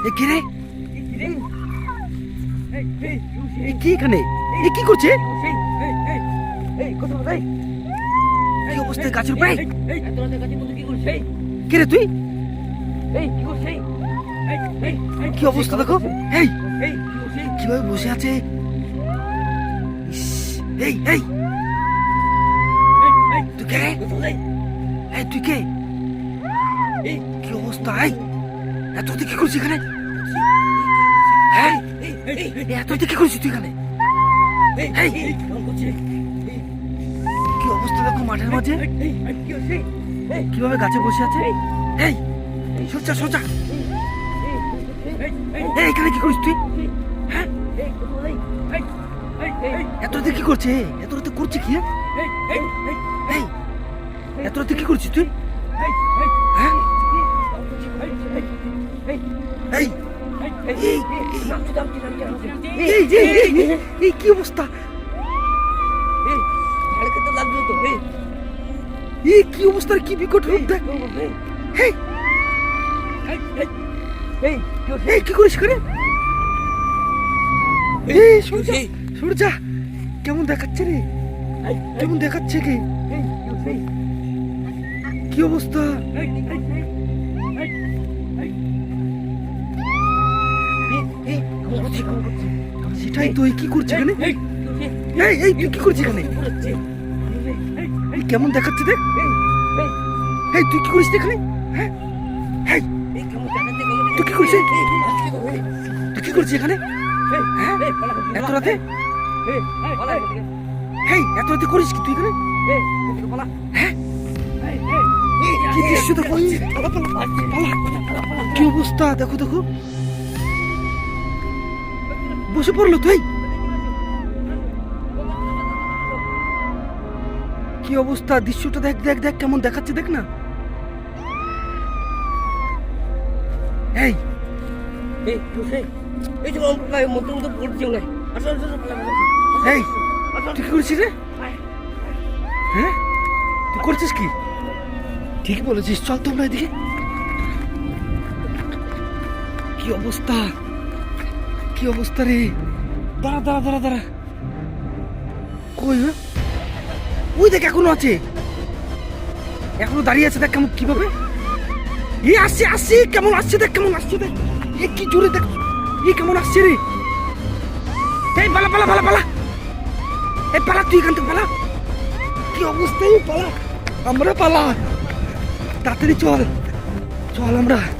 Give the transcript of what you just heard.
এ কে এখানে? এ কি করছে? কি অবস্থায় গাছের উপরে? কে রে তুই? কি অবস্থা দেখো? এই! কীভাবে বসে আছে? এই এই! তুই কে এই, তুই কে? কি অবস্থা? এই! এত তুই কি করছিস এখানে হ্যাঁ এত তুই কি করছিস তুই এখানে কি অবস্থা দেখো মাঠের মাঝে? কীভাবে গাছে বসে আছে? এই সোজা সোজা এখানে কি করিস তুই? হ্যাঁ? এত রাতে কি করছে? এত রাতে করছে কি? এই, এত রাতে কি করছিস তুই? এই এই কি অবস্থা এই কি অবস্থা কি বিকট রূপ দেখ এই এই কি করিস করে এই সূর্যা সূর্যা কেমন দেখাচ্ছে রে কেমন দেখাচ্ছে কে কি অবস্থা সেটাই তো কি করছে এখানে এই এই তুই কি করছিস এখানে এই কেমন দেখাচ্ছে দেখ এই তুই কি করিস এখানে হ্যাঁ এই তুই কি করছিস তুই কি করছিস এখানে হ্যাঁ এত রাতে এই এত রাতে করিস কি তুই এখানে হ্যাঁ কি দৃশ্য দেখো কি অবস্থা দেখো দেখো বসে পড়ল তুই? কি অবস্থা? দৃশ্যটা দেখ দেখ দেখ কেমন দেখাচ্ছে দেখ না। এই। এই তুই কি করছিস রে? হ্যাঁ? তুই করছিস কি? ঠিকই বলেছিস চল তো আমরা এদিকে। কি অবস্থা? কি অবস্থা রে? দাঁড়া দাঁড়া দাঁড়া দাঁড়া। কই হ্যাঁ? ওই দেখ, এখনও আছে। এখনও দাঁড়িয়ে আছে, দেখ কেমন, কীভাবে? এ, আসছে আসছে, কেমন আসছে, দেখ, কেমন আসছে, দেখ। এ, কি জোরে, দেখ। এ, কেমন আসছে রে? এই, পালা পালা পালা পালা। এই পালা, তুই এখান থেকে পালা। কি অবস্থা, এই পালা? আমরা পালা। তাড়াতাড়ি চল। চল আমরা।